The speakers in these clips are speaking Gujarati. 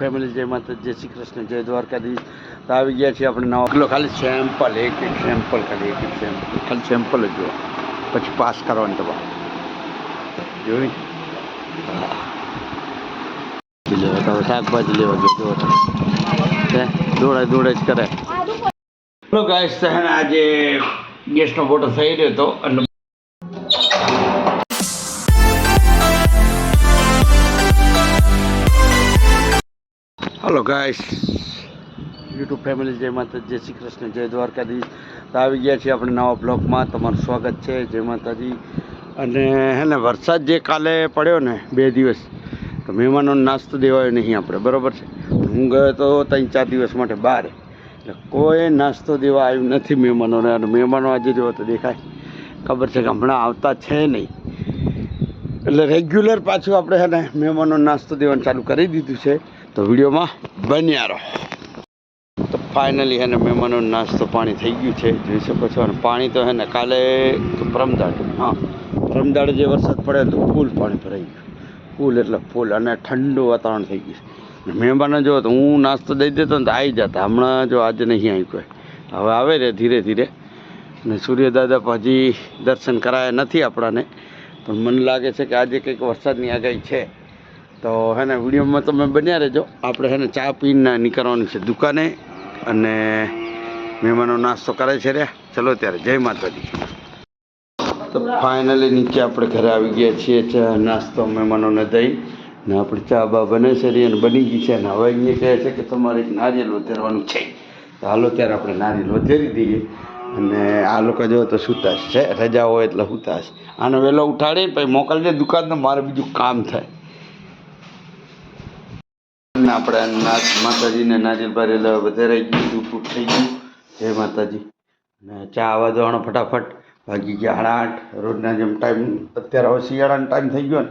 ફેમિલી જય માતા જય શ્રી કૃષ્ણ જય દ્વારકાધીશ. તો આવી ગયા છીએ આપણે નવા કિલો ખાલી સેમ્પલ એક એક સેમ્પલ ખાલી એક એક સેમ્પલ ખાલી સેમ્પલ જ જુઓ. પછી પાસ કરવાની તમારે જોઈ લેવા શાકભાજી લેવા જુઓ દોડાય તે દોડે દોડે જ કરે. હેલો ગાઈસ આજે ગેસનો ફોટો થઈ રહ્યો હતો. એટલે ગાઈસ યુટ્યુબ ફેમિલી જય માતા જય શ્રી કૃષ્ણ, જય દ્વારકાધીશ. તો આવી ગયા છીએ આપણે નવા બ્લોગમાં. તમારું સ્વાગત છે, જય માતાજી. અને હે ને, વરસાદ જે કાલે પડ્યો ને, બે દિવસ, તો મહેમાનોને નાસ્તો દેવાયો નહીં આપણે, બરાબર છે? હું ગયો તો ત્રણ ચાર દિવસ માટે બહાર. એટલે કોઈ નાસ્તો દેવા આવ્યું નથી મહેમાનોને, અને મહેમાનો આજે જોવો તો દેખાય. ખબર છે કે હમણાં આવતા છે નહીં. એટલે રેગ્યુલર પાછું આપણે છે ને મહેમાનો નાસ્તો દેવાનું ચાલુ કરી દીધું છે. તો વિડીયોમાં બન્યા રહો. તો ફાઇનલી એને મહેમાનો નાસ્તો પાણી થઈ ગયું છે. જોઈ શકો છો. અને પાણી તો છે ને કાલે પરમદાડે. હા, પરમદાડે જે વરસાદ પડ્યો તો ફૂલ પાણી ભરાઈ ગયું. ફૂલ એટલે ફૂલ અને ઠંડુ વાતાવરણ થઈ ગયું અને મહેમાનો જો તો હું નાસ્તો દઈ દેતો ને તો આવી જતા. હમણાં જો આજે નહીં આવી કોઈ. હવે આવે રે ધીરે ધીરે. અને સૂર્યદાદા હજી દર્શન કરાયા નથી આપણાને. પણ મને લાગે છે કે આજે કંઈક વરસાદની આગાહી છે. તો હે ને વિડીયોમાં તમે બન્યા રહેજો. આપણે હે ને ચા પીને નીકળવાની છે દુકાને અને મહેમાનો નાસ્તો કરે છે રે ચલો ત્યારે, જય માતાજી. તો ફાઇનલી નીચે આપણે ઘરે આવી ગયા છીએ ચા, નાસ્તો, મહેમાનોને દઈ ને આપણે ચા, બા, બને છે રી અને બની ગઈ છે. અને હવે અહીંયા કહે છે કે તમારે નારિયેલ વધારવાનું છે. તો હાલો ત્યારે આપણે નારિયેલ વધારી દઈએ. અને આ લોકો જો તો સુતાશ છે. રજા હોય એટલે સુતાશ. આને વહેલો ઉઠાડી પછી મોકલજે દુકાનને, મારે બીજું કામ થાય. અને આપણે નાથ માતાજીને નારિયેલ બારિયેલ વધારાઈ ગયું દૂધ થઈ ગયું. જય માતાજી. અને ચા આવવા દેવાનો ફટાફટ. વાગી ગયા સાડા આઠ. રોજના જેમ ટાઈમ અત્યારે હવે શિયાળાનો ટાઈમ થઈ ગયો ને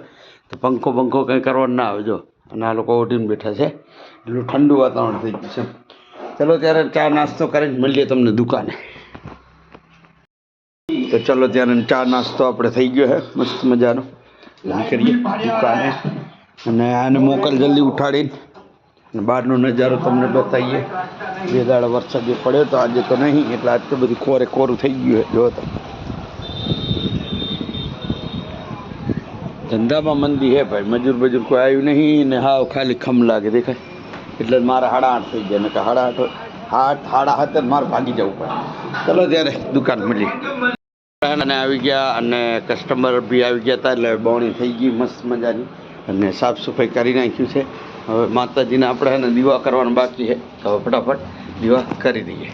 તો પંખો પંખો કંઈ કરવાનો ના આવજો અને આ લોકો ઉઠીને બેઠા છે. એટલું ઠંડુ વાતાવરણ થઈ ગયું છે. ચલો ત્યારે ચા નાસ્તો કરીને મળીએ તમને દુકાને. તો ચલો ત્યારે ચા નાસ્તો આપણે થઈ ગયો હે મસ્ત મજાનો. કરીએ દુકાને. અને આને મોકલ જલ્દી ઉઠાડીને. અને બહારનો નજારો તમને બતાવીએ. બે દાડા વરસાદ જે પડ્યો તો આજે તો નહીં, એટલે આજ તો બધું કોરે કોરું થઈ ગયું જો ધંધામાં મંદી હે ભાઈ. મજૂર બજૂર કોઈ આવ્યું નહીં ને હાવ ખાલી ખમ લાગે, દેખાય. એટલે મારે હાડા આઠ થઈ ગયા. ને કે સાડા આઠ આઠ હાડા જ મારે ભાગી જવું પડે. ચલો ત્યારે દુકાન મળી અને આવી ગયા અને કસ્ટમર બી આવી ગયા હતા, એટલે બોણી થઈ ગઈ, મસ્ત મજાની. અને સાફ સફાઈ કરી નાખ્યું છે. હવે માતાજીને આપણે એને દીવા કરવાનું બાકી છે. તો હવે ફટાફટ દીવા કરી દઈએ.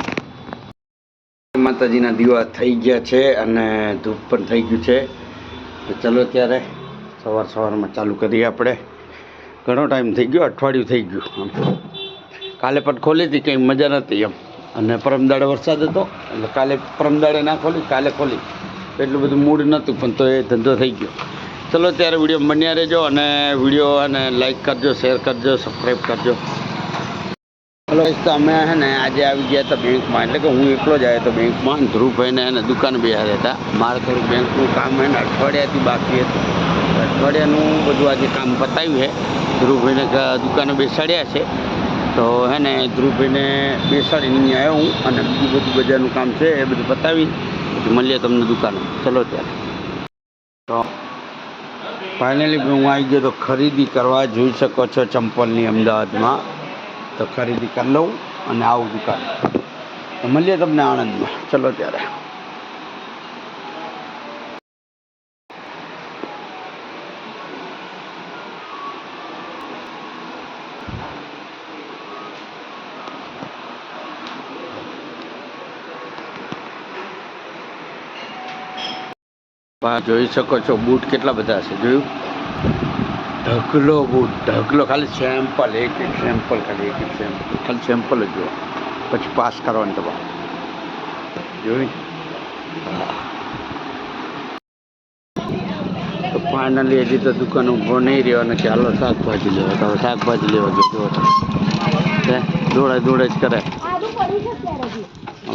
માતાજીના દીવા થઈ ગયા છે અને ધૂપ પણ થઈ ગયું છે. તો ચલો ત્યારે સવાર સવારમાં ચાલુ કરીએ આપણે. ઘણો ટાઈમ થઈ ગયો, અઠવાડિયું થઈ ગયું. આમ કાલે પણ ખોલી હતી, કંઈ મજા નથી એમ. અને પરમદાડે વરસાદ હતો, એટલે કાલે પરમદાડે ના ખોલી, કાલે ખોલી. એટલું બધું મૂડ નહોતું, પણ તો એ ધંધો થઈ ગયો. ચલો ત્યારે વીડિયો બન્યા રહેજો અને વીડિયો અને લાઈક કરજો શેર કરજો સબસ્ક્રાઈબ કરજો. હલો તો અમે હે ને આજે આવી ગયા હતા બેંકમાં. એટલે કે હું એકલો જ આવ્યો હતો બેંકમાં. ધ્રુવભાઈને એને દુકાન બિહાર હતા. મારે થોડું બેંકનું કામ હે ને અઠવાડિયાથી બાકી હતું. અઠવાડિયાનું બધું આજે કામ પતાવ્યું છે ધ્રુવભાઈને દુકાને બેસાડ્યા છે. તો હે ને ધ્રુવભાઈને બેસાડીને અહીં આવ્યો હું અને બીજું બધું બજારનું કામ છે એ બધું પતાવી. પછી મળીએ તમને દુકાને. ચલો ત્યારે. તો ફાઇનલી હું આવી ગયો તો ખરીદી કરવા જોઈ શકો છો ચંપલની અમદાવાદમાં. તો ખરીદી કરી લઉં અને આવું દુકાન. મળીએ તમને આણંદમાં. ચલો ત્યારે. આ જોઈ શકો છો બૂટ કેટલા બધા છે, જોયું? ઢગલો બૂટ, ઢગલો, ખાલી સેમ્પલ એક એક સેમ્પલ ખાલી એક એક સેમ્પલ ખાલી સેમ્પલ જ જુઓ. પછી પાસ કરવાની તમારે જોયું? તો ફાઇનલી હજી તો દુકાન ઊભો નહીં રહ્યો અને કે હાલો શાકભાજી લેવા. તો શાકભાજી લેવા ગયો. તે દોડે દોડે જ કરે.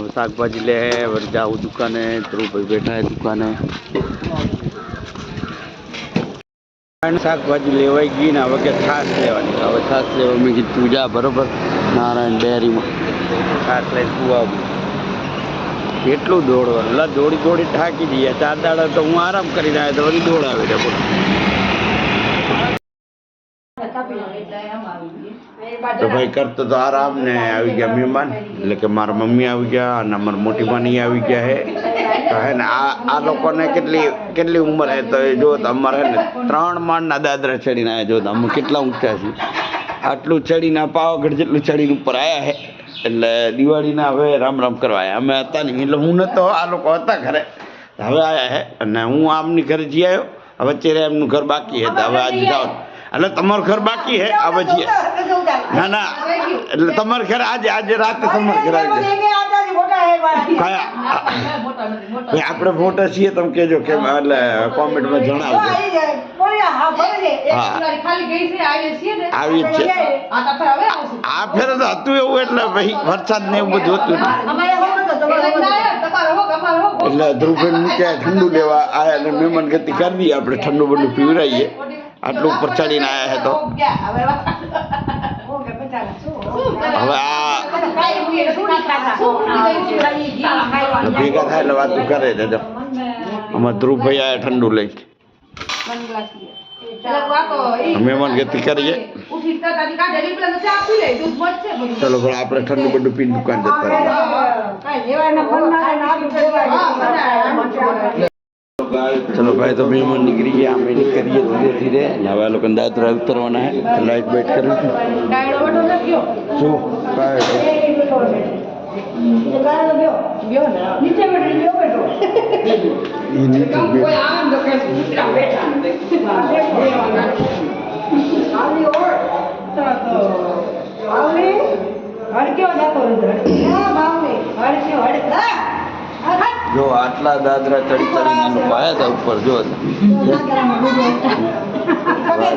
હવે શાકભાજી લે વળી જાઉં દુકાને ધ્રુવભાઈ બેઠા હે દુકાને. શાકભાજી લેવાઈ ગઈ ને હવે કે છાશ લેવાની. હવે છાશ લેવા મેં કીધું તું જા બરોબર નારાયણ ડેરીમાં. છાશ લઈને તું આવું કેટલું દોડવાનું. લા દોડી દોડી થાકી જઈએ. ચાર દાડા તો હું આરામ કરીને આવ્યો તો વળી દોડાવે બોલો તો ભાઈ કરતો તો આરામ ને આવી ગયા મહેમાન. એટલે કે મારા મમ્મી આવી ગયા અને મારા મોટી માની આવી ગયા હે. તો હે ને આ આ લોકોને કેટલી કેટલી ઉંમર હે? તો એ જો અમારે હે ને ત્રણ માળના દાદરા ચડીને આવ્યા જો અમે કેટલા ઊંચા છીએ. આટલું ચડીને પાવાગઢ જેટલું ચડીને ઉપર આવ્યા હે. એટલે દિવાળીના હવે રામ રામ કરવા આવ્યા અમે હતા નહીં. એટલે હું નતો આ લોકો હતા ઘરે. હવે આવ્યા હે. અને હું આમની ઘરે જઈ આવ્યો હવે અત્યારે એમનું ઘર બાકી હે. હવે આજે જાઓ. એટલે તમારું ઘર બાકી હે? હવે જઈએ ના ના. એટલે તમારે ઘરે આજે આજે રાતે તમારે ઘરે આવી જાય કયા? આપણે મોટા છીએ તમે કહેજો કે એટલે કોમેન્ટમાં જણાવજો. આવી જ છે. આ ફેરે તો હતું એવું એટલે ભાઈ વરસાદ ને એવું બધું હતું. એટલે ધ્રુવભાઈ મૂક્યા ઠંડુ લેવા આયા અને મહેમાન ગતિ કરી દઈએ આપણે ઠંડુ બંડુ પીવડાવીએ આટલું ઉપર ચડીને આયા હે તો. હવે આ ભેગા થાય એટલે વાતું કરે છે આમાં ધ્રુવભાઈ આયા ઠંડુ લઈ મહેમાન ગતિ કરીએ ચલો પણ આપણે ઠંડુ બધું પીને દુકાન જતા ચલો ભાઈ તો મહેમાન નીકળી ગયા. અમે નીકળીએ ધીરે ધીરે. હવે આ લોકોને દાદરા ઉતરવાના હે લાઈટ બાઈટ કરવી શું? જો આટલા દાદરા ચડી ચડીને પાયા હતા ઉપર જો.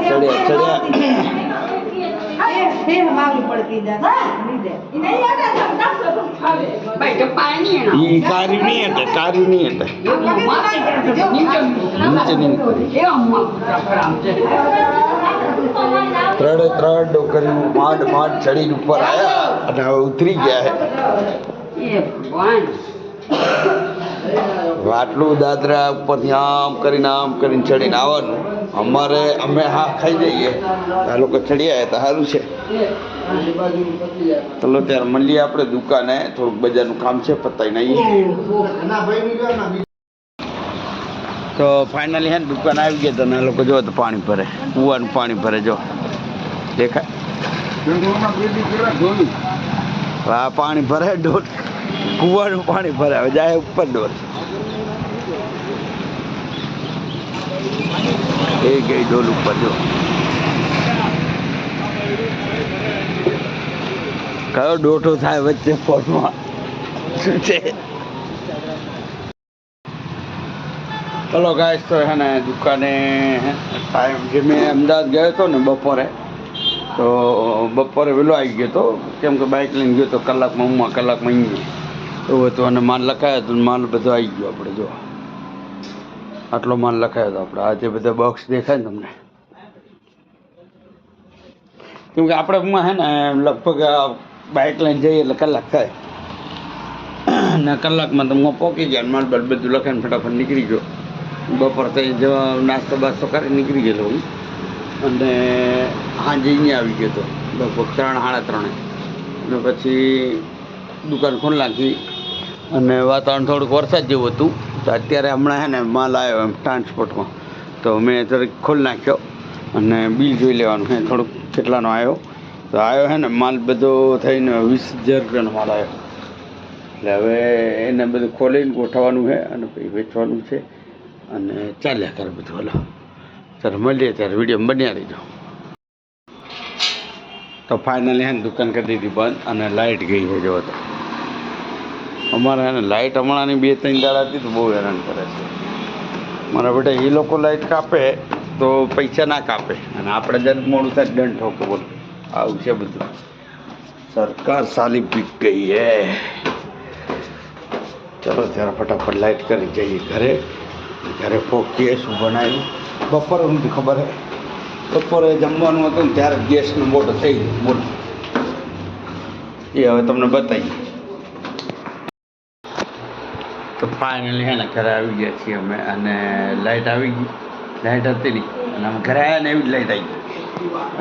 ચડ્યા ચડ્યા. ત્રણે ત્રણ ડોકરી માંડ માંડ ચડીને ઉપર આવ્યા અને હવે ઉતરી ગયા હે. હવે આટલું દાદરા ઉપરથી આમ કરીને આમ કરીને ચડીને આવવાનું. અમારે અમે હા ખાઈ જઈએ. આ લોકો ચડી આવ્યા તો સારું છે. ચલો ત્યારે મળીએ આપણે દુકાને. થોડુંક બજારનું કામ છે પતાવીને આવીએ. તો ફાઇનલી હે ને દુકાન આવી ગયા તો આ લોકો જો તો પાણી ભરે. કૂવાનું પાણી ભરે જો. દેખાય? હા આ પાણી ભરે ડોલ કૂવાનું પાણી ભરાવે, જાય ઉપર ડોલ એ ગઈ ડોલ ઉપર જો કયો ડોટો થાય વચ્ચે ફોનમાં? શું છે? ચલો ગાઈશ તો હે ને દુકાને ટાઈમ જે મેં અમદાવાદ ગયો હતો ને બપોરે, તો બપોરે વહેલો આવી ગયો હતો કેમ કે બાઇક લઈને ગયો તો કલાકમાં હું કલાકમાં અહીં એવું હતું અને માલ લખાયો હતો માલ બધો આવી ગયો આપણે જો આટલો માલ લખાયો હતો આપણે. આ જે બધા બોક્સ દેખાય ને તમને. કેમ કે આપણે હે ને, લગભગ બાઇક લઈને જઈએ એટલે કલાક થાય. ને કલાકમાં તો હું પહોંચી ગયા માલ બાલ બધું લખાઈને ફટાફટ નીકળી ગયો. બપોર થઈ જવા નાસ્તો બાસ્તો કરી નીકળી ગયેલો હું. અને સાંજે અહીંયા આવી ગયો હતો લગભગ ત્રણ સાડા ત્રણે. અને પછી દુકાન ખોલી નાખી. અને વાતાવરણ થોડુંક વરસાદ જેવું હતું. તો અત્યારે હમણાં છે ને માલ આવ્યો એમ ટ્રાન્સપોર્ટમાં તો મેં તરત ખોલી નાખ્યો અને બિલ જોઈ લેવાનું છે થોડુંક કેટલાનો આવ્યો. તો આવ્યો છે ને માલ બધો થઈને વીસ હજાર રૂપિયાનો માલ આવ્યો. એટલે હવે એને બધું ખોલીને ગોઠવવાનું છે અને પછી વેચવાનું છે. અને ચાલ્યા કરે બધું, હલો. ત્યારે મળીએ ત્યારે વીડિયો બન્યા રહીજો. તો ફાઇનલી હે દુકાન કરી દીધી બંધ અને લાઇટ ગઈ છે જો અમારે એને લાઇટ હમણાંની બે ત્રણ દાડાથી તો બહુ હેરાન કરે છે. મારા બેટા એ લોકો લાઇટ કાપે તો પૈસા ના કાપે. અને આપણે જન મોડું થાય દંડ ઠોકો બોલ. આવું છે બધું. સરકાર સાલી પીક ગઈ હે. ચલો, ત્યારે ફટાફટ લાઇટ કરી જઈએ ઘરે. ઘરે પહોંચીએ શું બનાવ્યું? બપોરે નથી ખબર હે. બપોરે જમવાનું હતું ને ત્યારે ગેસનું મોટો થઈ ગયું. મોટું એ હવે તમને બતાવીએ તો ફાઇનલી હે ઘરે આવી ગયા છીએ અમે અને લાઇટ આવી ગઈ. લાઇટ હતી નહીં, અને અમે ઘરે આવ્યા ને એવી જ લાઇટ આવી ગઈ.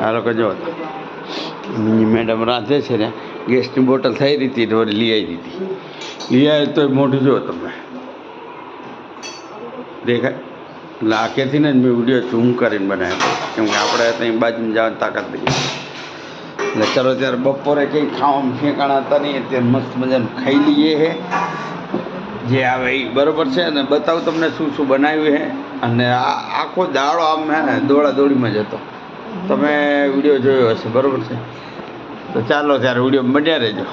આ લોકો જો મેડમ રાંધે છે ને, ગેસની બોટલ થઈ રહી હતી તો લઈ આવી દીધી લઈ આવી તો મોઢું જો તમે. દેખાય લાખેથી ને જ મેં વીડિયો ઝૂમ કરીને બનાવ્યો. કેમ કે આપણે ત્યાં બાજુમાં જવાની તાકાત નહીં એટલે ચાલો ત્યારે બપોરે કંઈ ખાવામાં ફેંકાણા હતા નહીં, અત્યારે મસ્ત મજાનું ખાઈ લઈએ હે. જે આવે એ બરાબર છે અને બતાવું તમને શું શું બનાવ્યું છે. અને આ આખો દાડો આમ હે દોડા દોડીમાં જ હતો તમે વીડિયો જોયો હશે, બરોબર છે. તો ચાલો ત્યારે વીડિયો બન્યા રહેજો.